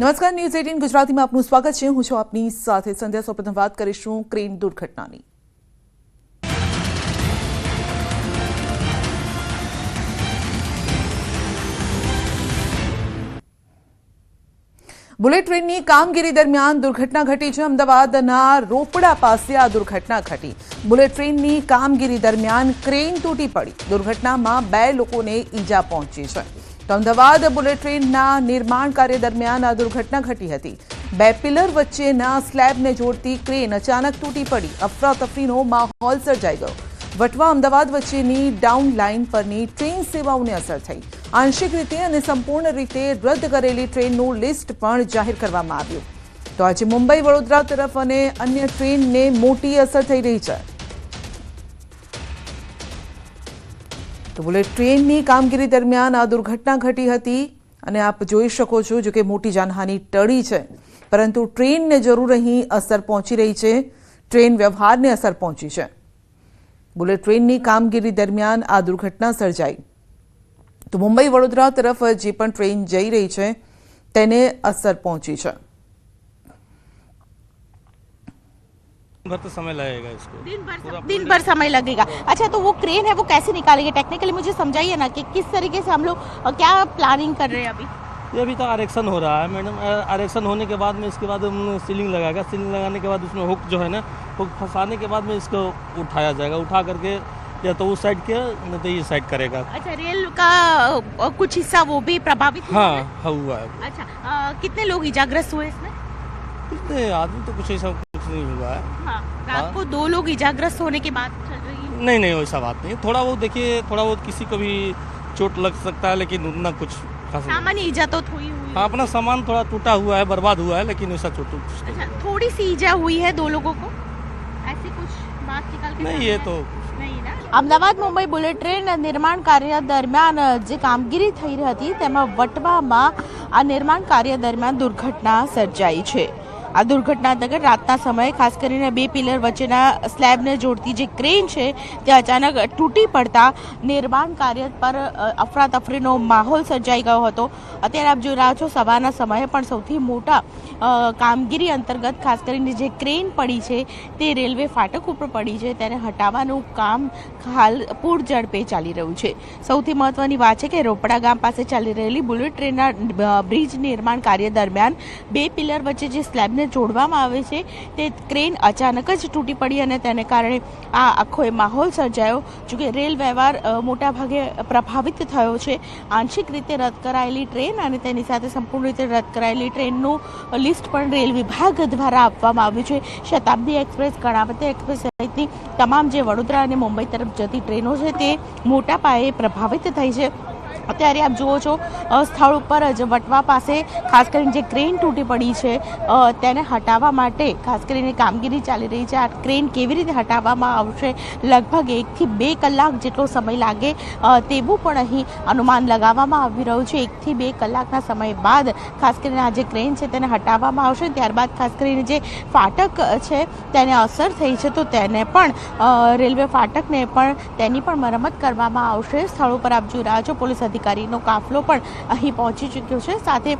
નમસ્કાર, news eighteen ગુજરાતીમાં આપનું સ્વાગત છે. હું છું આપની સાથે સંધ્યા. સૌપ્રથમ વાત કરીશું ક્રેન દુર્ઘટનાની. બુલેટ ટ્રેનની કામગીરી દરમિયાન દુર્ઘટના ઘટી છે. અમદાવાદના રોપડા પાસે આ દુર્ઘટના ઘટી. બુલેટ ટ્રેનની કામગીરી દરમિયાન ક્રેન તૂટી પડી. દુર્ઘટનામાં બે લોકોને ઈજા પહોંચી છે. તો અમદાવાદ બુલેટ ટ્રેનના નિર્માણ કાર્ય દરમિયાન આ દુર્ઘટના ઘટી હતી. બે પિલર વચ્ચેના સ્લેબને જોડતી ક્રેન અચાનક તૂટી પડી. અફરાતફરીનો માહોલ સર્જાઈ ગયો. વટવા અમદાવાદ વચ્ચેની ડાઉન લાઇન પરની ટ્રેન સેવાઓને અસર થઈ. આંશિક રીતે અને સંપૂર્ણ રીતે રદ કરેલી ટ્રેનનું લિસ્ટ પણ જાહેર કરવામાં આવ્યું. તો આજે મુંબઈ વડોદરા તરફ અને અન્ય ટ્રેનને મોટી અસર થઈ રહી છે. તો બુલેટ ટ્રેનની કામગીરી દરમિયાન આ દુર્ઘટના ઘટી હતી. અને આપ જોઈ શકો છો જો કે મોટી જાનહાની ટળી છે. પરંતુ ટ્રેનને જરૂર અહીં અસર પહોંચી રહી છે. ટ્રેન વ્યવહારને અસર પહોંચી છે. બુલેટ ટ્રેનની કામગીરી દરમિયાન આ દુર્ઘટના સર્જાઈ. તો મુંબઈ વડોદરા તરફ જે પણ ટ્રેન જઈ રહી છે, તેને અસર પહોંચી છે. भर तो समय लगेगा इसको। दिन भर दिन भर समय लगेगा। अच्छा तो वो क्रेन है वो कैसे निकालेंगे? टेक्निकली मुझे समझाइए ना कि किस तरीके से हम लोग क्या प्लानिंग कर रहे हैं अभी? ये अभी तक आरक्षण हो रहा है मैडम। आरक्षण होने के बाद में इसके बाद हम सीलिंग लगाएगा। सीलिंग लगाने के बाद उसमें हुक जो है ना हुक फंसाने के बाद में इसको उठाया जाएगा। उठा करके या तो उस साइड के नहीं तो ये साइड करेगा। अच्छा रेल का कुछ हिस्सा वो भी प्रभावित हाँ? हुआ है। अच्छा अ, कितने लोग इजाग्रस्त हुए इसमें? इतने आदमी तो कुछ ऐसा कुछ नहीं हुआ है हाँ रात हाँ। को दो लोग इजाग्रस्त होने की बात चल रही है नहीं नहीं वैसा बात नहीं है थोड़ा बहुत देखिए थोड़ा बहुत किसी को भी चोट लग सकता है लेकिन उतना कुछ खास नहीं। सामान्य ईजा तो हुई हुई हाँ अपना सामान थोड़ा टूटा हुआ है बर्बाद हुआ है लेकिन वैसा चोट कुछ नहीं। अच्छा थोड़ी सी ईजा हुई है दो लोगों को ऐसी कुछ बात निकाल के नहीं सामने ये आई? तो નહીં ના અમદાવાદ મુંબઈ બુલેટ ટ્રેન નિર્માણ કાર્ય દરમિયાન જે કામગીરી થઈ રહી હતી તેમાં વટવામાં આ નિર્માણ કાર્ય દરમિયાન દુર્ઘટના સર્જાઈ છે આ દુર્ઘટના અંતર્ગત રાતના સમયે ખાસ કરીને બે પિલર વચ્ચેના સ્લેબને જોડતી જે ક્રેન છે તે અચાનક તૂટી પડતા નિર્માણ કાર્ય પર અફરાતફરીનો માહોલ સર્જાઈ ગયો હતો. અત્યારે આપ જોઈ રહ્યા છો, સવારના સમયે પણ સૌથી મોટા કામગીરી અંતર્ગત ખાસ કરીને જે ક્રેન પડી છે, તે રેલવે ફાટક ઉપર પડી છે. તેને હટાવવાનું કામ હાલ પૂર ઝડપે ચાલી રહ્યું છે. સૌથી મહત્વની વાત છે કે રોપડા ગામ પાસે ચાલી રહેલી બુલેટ ટ્રેનના બ્રિજ નિર્માણ કાર્ય દરમિયાન બે પિલર વચ્ચે જે સ્લેબને જોડવામાં આવે છે, તે ક્રેન અચાનક જ તૂટી પડી અને તેને કારણે આ આખો એ માહોલ સર્જાયો જોકે રેલ વ્યવહાર મોટાભાગે પ્રભાવિત થયો છે. આંશિક રીતે રદ કરાયેલી ટ્રેન અને તેની સાથે સંપૂર્ણ રીતે રદ કરાયેલી ટ્રેનનું લિસ્ટ પણ રેલ વિભાગ દ્વારા આપવામાં આવ્યું છે. શતાબ્દી એક્સપ્રેસ કર્ણાવતી એક્સપ્રેસ સહિતની તમામ જે વડોદરા અને મુંબઈ તરફ જતી ટ્રેનો છે, તે મોટા પાયે પ્રભાવિત થઈ છે. અત્યારે આપ જુઓ છો સ્થળ ઉપર જ વટવા પાસે ખાસ કરીને જે ક્રેન તૂટી પડી છે તેને હટાવવા માટે ખાસ કરીને કામગીરી ચાલી રહી છે. આ ક્રેન કેવી રીતે હટાવવામાં આવશે? લગભગ એકથી બે કલાક જેટલો સમય લાગે તેવું પણ અહીં અનુમાન લગાવવામાં આવી રહ્યું છે. એકથી બે કલાકના સમય બાદ ખાસ કરીને આ જે ક્રેન છે તેને હટાવવામાં આવશે. ત્યારબાદ ખાસ કરીને જે ફાટક છે તેને અસર થઈ છે, તો તેને પણ રેલવે ફાટકને પણ તેની પણ મરમત કરવામાં આવશે. સ્થળ ઉપર આપ જોઈ રહ્યા છો, પોલીસ અધિકારીનો કાફલો પણ અહીં પહોંચી ચૂક્યો છે. સાથે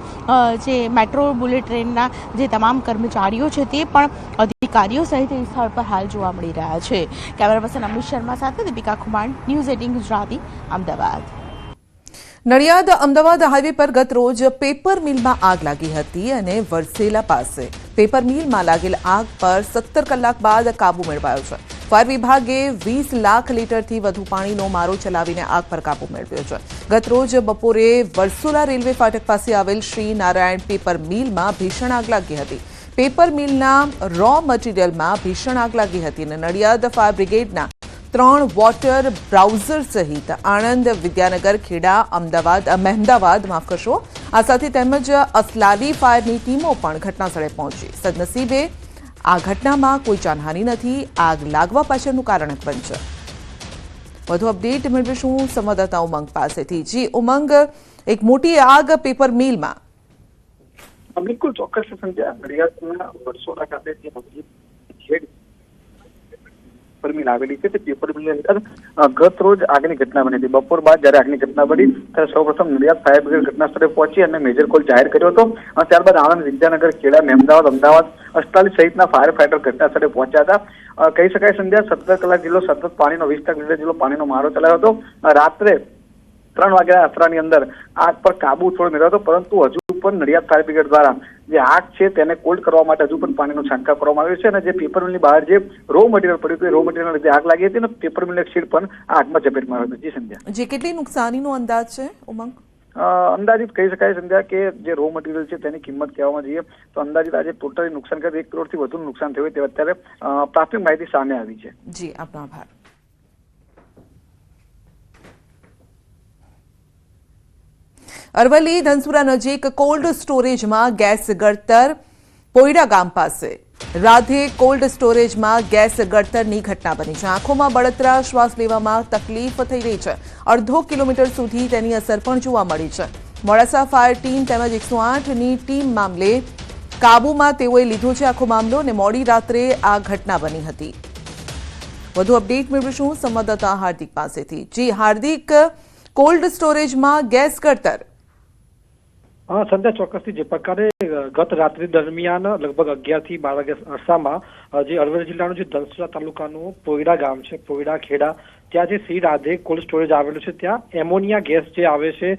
જે મેટ્રો બુલેટ ટ્રેનના જે તમામ કર્મચારીઓ છે તે પણ અધિકારીઓ સહિત એ સ્થળ પર હાલ જોવા મળી રહ્યા છે. કેમેરા પર્સન અમિત શર્મા સાથે Deepika Khuman news eighteen Gujarati, Ahmedabad. Nadiad, Ahmedabad highway પર ગત રોજ પેપર મિલમાં આગ લાગી હતી અને વરસેલા પાસે પેપર મિલમાં લાગેલ આગ પર સત્તર કલાક બાદ કાબુ મેળવાયો છે. ફાયર વિભાગે વીસ લાખ લીટરથી વધુ પાણીનો મારો ચલાવીને આગ પર કાબુ મેળવ્યો છે. ગતરોજ બપોરે વરસોલા રેલવે ફાટક પાસે આવેલ શ્રી નારાયણ પેપર મિલમાં ભીષણ આગ લાગી હતી. પેપર મિલના રો મટીરિયલમાં ભીષણ આગ લાગી હતી અને નડિયાદ ફાયર બ્રિગેડના ત્રણ વોટર બ્રાઉઝર સહિત આણંદ, વિદ્યાનગર, ખેડા, અમદાવાદ, મહેમદાવાદ, માફ કરશો, આ સાથે તેમજ અસલાલી ફાયરની ટીમો પણ ઘટનાસ્થળે પહોંચી. સદનસીબે આ ઘટનામાં કોઈ જાનહાનિ નથી, આગ લાગવા પાછળનું કારણ બનશે. વધુ અપડેટ મેળવીશું સંવાદદાતા ઉમંગ પાસેથી. જી, ઉમંગ, એક મોટી આગ પેપર મિલમાં. બિલકુલ ચોક્કસ સંજ્ઞા નડિયાદના વર્ષોના ખાતે જે ખેડ પેપર મિલ છે તે પેપર અંદર ગત રોજ આગની ઘટના બની હતી. બપોર બાદ જ્યારે આગની ઘટના બની, ત્યારે સૌપ્રથમ નડિયાદ ફાયર બ્રિગેડ ઘટના સ્થળે પહોંચી અને મેજર કોલ જાહેર કર્યો હતો. અને ત્યારબાદ આણંદ વિદ્યાનગર, ખેડા મહેમદાવાદ અમદાવાદ અસ્તાલી સહિતના ફાયર ફાઈટર ઘટના સ્થળે પહોંચ્યા હતા. કહી શકાય સંધ્યા, સત્તર કલાક જેટલો સતત પાણીનો, વીસ ટકા જેટલો પાણીનો મારો ચલાવ્યો હતો. રાત્રે ત્રણ વાગ્યાના અસરાની અંદર આગ પર કાબુ થોડો મેળવ્યો હતો, પરંતુ હજુ પણ નડિયાદ ફાયર બ્રિગેડ દ્વારા જે આગ છે તેને કોલ્ડ કરવા માટે હજુ પણ પાણીનો છંટકાવ કરવામાં આવ્યો છે અને જે પેપર મિલની બહાર જે રો મટીરિયલ પડ્યું હતું રો મટીરિયલ લીધે આગ લાગી હતી અને પેપર મિલનો શીડ પણ આગમાં ઝપેટમાં આવ્યો હતો. સંધ્યા. જે કેટલી નુકસાનીનો અંદાજ છે ઉમંગ? અંદાજિત કહી શકાય સંધ્યા કે જે રો મટીરિયલ છે તેની કિંમત કહેવામાં જઈએ તો અંદાજિત આજે ટોટલી નુકસાન કરે એક કરોડથી વધુનું નુકસાન થયું તે અત્યારે પ્રાથમિક માહિતી સામે આવી છે. જી આપનો આભાર. અરવલ્લી ધનસુરા નજીક કોલ્ડ સ્ટોરેજમાં ગેસ ગળતર પોયડા ગામ પાસે. રાધે કોલ્ડ સ્ટોરેજમાં ગેસ ગળતરની ઘટના બની છે. આંખોમાં બળતરા, શ્વાસ લેવામાં તકલીફ થઈ રહી છે. અડધો કિલોમીટર સુધી તેની અસર પણ જોવા મળી છે. મોડાસા ફાયર ટીમ તેમજ એકસો આઠની ટીમ મામલે કાબુમાં તેઓએ લીધો છે આખો મામલો અને મોડી રાત્રે આ ઘટના બની હતી. વધુ અપડેટ મેળવીશું સંવાદદાતા હાર્દિક પાસેથી. જી, હાર્દિક, કોલ્ડ સ્ટોરેજમાં ગેસ કડતર હા, સંધ્યા ચોક્કસથી જે પ્રકારે ગત રાત્રિ દરમિયાન લગભગ અગિયારથી બાર વાગ્યા અરસામાં જે અરવલ્લી જિલ્લાનું જે ધનસુરા તાલુકાનું પોયડા ગામ છે, પોયડા ખેડા ત્યાં જે શ્રી રાધે કોલ્ડ સ્ટોરેજ આવેલું છે ત્યાં. એમોનિયા ગેસ જે આવે છે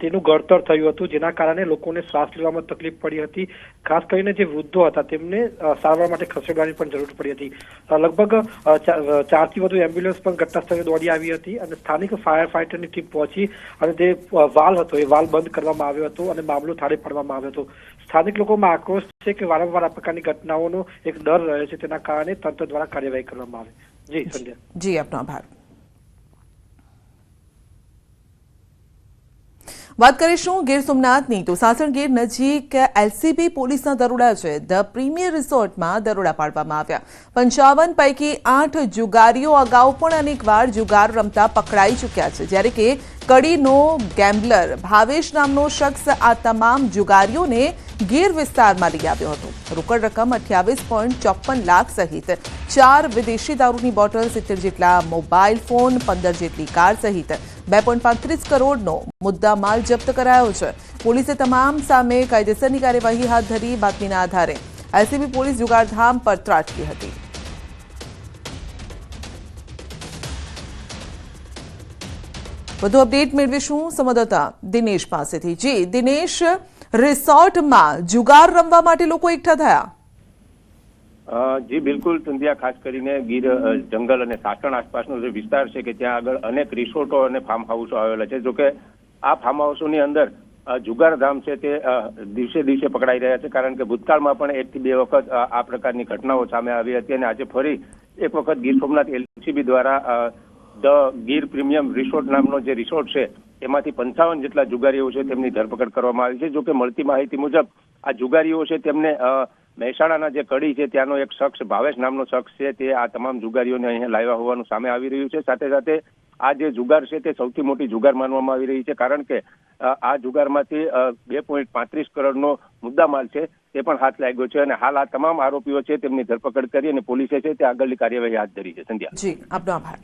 તેનું ગળતર થયું હતું, જેના કારણે લોકોને શ્વાસ લેવામાં તકલીફ પડી હતી. ખાસ કરીને જે વૃદ્ધો હતા, તેમને સારવાર માટે ખસેડવાની પણ જરૂર પડી હતી. લગભગ ચારથી વધુ એમ્બ્યુલન્સ પણ ઘટના સ્થળે દોડી આવી હતી અને સ્થાનિક ફાયર ફાઇટરની ટીમ પહોંચી અને જે વાલ હતો, એ વાલ બંધ કરવામાં આવ્યો હતો અને મામલો થાળે પાડવામાં આવ્યો હતો. સ્થાનિક લોકોમાં આક્રોશ છે કે વારંવાર આ પ્રકારની ઘટનાઓનો એક ડર રહે છે, તેના કારણે તંત્ર દ્વારા કાર્યવાહી કરવામાં આવે. જી સંધ્યા જી, આપનો આભાર. વાત કરીશું ગીર સોમનાથની. તો સાસણગીર નજીક એલસીબી પોલીસના દરોડા છે. ધ પ્રીમિયર રિસોર્ટમાં દરોડા પાડવામાં આવ્યા. પંચાવન પૈકી આઠ જુગારીઓ અગાઉ પણ અનેકવાર જુગાર રમતા પકડાઈ ચૂક્યા છે. જ્યારે કે કડીનો ગેમ્બલર ભાવેશ નામનો શખ્સ આ તમામ જુગારીઓને ગીર વિસ્તારમાં લઈ આવ્યો હતો. રોકડ રકમ અઠ્યાવીસ પોઈન્ટ ચોપન લાખ સહિત ચાર વિદેશી દારૂની બોટલ સિત્તેર જેટલા મોબાઈલ ફોન, પંદર જેટલી કાર સહિત બે પોઈન્ટ પાંત્રીસ કરોડનો મુદ્દા માલ જપ્ત કરાયો છે. પોલીસે તમામ સામે કાયદેસરની કાર્યવાહી હાથ ધરી બાતમીના આધારે એલસીબી પોલીસ જુગારધામ પર ત્રાટકી હતી. વધુ અપડેટ મેળવીશું સંવાદદાતા દિનેશ પાસેથી. જી, દિનેશ, રિસોર્ટમાં જુગાર રમવા માટે લોકો એકઠા થયા? જી, બિલકુલ. સંધ્યા, ખાસ કરીને ગીર જંગલ અને સાસણ આસપાસનો જે વિસ્તાર છે કે ત્યાં આગળ અનેક રિસોર્ટો અને ફાર્મ હાઉસો આવેલા છે. જોકે આ ફાર્મ હાઉસોની અંદર જુગાર જુગારધામ છે તે દિવસે દિવસે પકડાઈ રહ્યા છે. કારણ કે ભૂતકાળમાં પણ એકથી બે વખત આ પ્રકારની ઘટનાઓ સામે આવી હતી અને આજે ફરી એક વખત ગીર સોમનાથ એલસીબી દ્વારા ધ ગીર પ્રીમિયમ રિસોર્ટ નામનો જે રિસોર્ટ છે, એમાંથી પંચાવન જેટલા જુગારીઓ છે તેમની ધરપકડ કરવામાં આવી છે. જોકે મળતી માહિતી મુજબ, આ જુગારીઓ છે તેમને મહેસાણાના જે કડી છે ત્યાંનો એક શખ્સ ભાવેશ નામનો શખ્સ છે, તે આ તમામ જુગારીઓને અહીંયા લાવ્યા હોવાનું સામે આવી રહ્યું છે. સાથે સાથે આ જે જુગાર છે તે સૌથી મોટી જુગાર માનવામાં આવી રહી છે, કારણ કે આ જુગારમાંથી બે પોઈન્ટ પાંત્રીસ કરોડનો મુદ્દામાલ છે, તે પણ હાથ લાગ્યો છે અને હાલ આ તમામ આરોપીઓ છે તેમની ધરપકડ કરી અને પોલીસે છે તે આગળની કાર્યવાહી હાથ ધરી છે. સંધ્યા. જી, આપનો આભાર.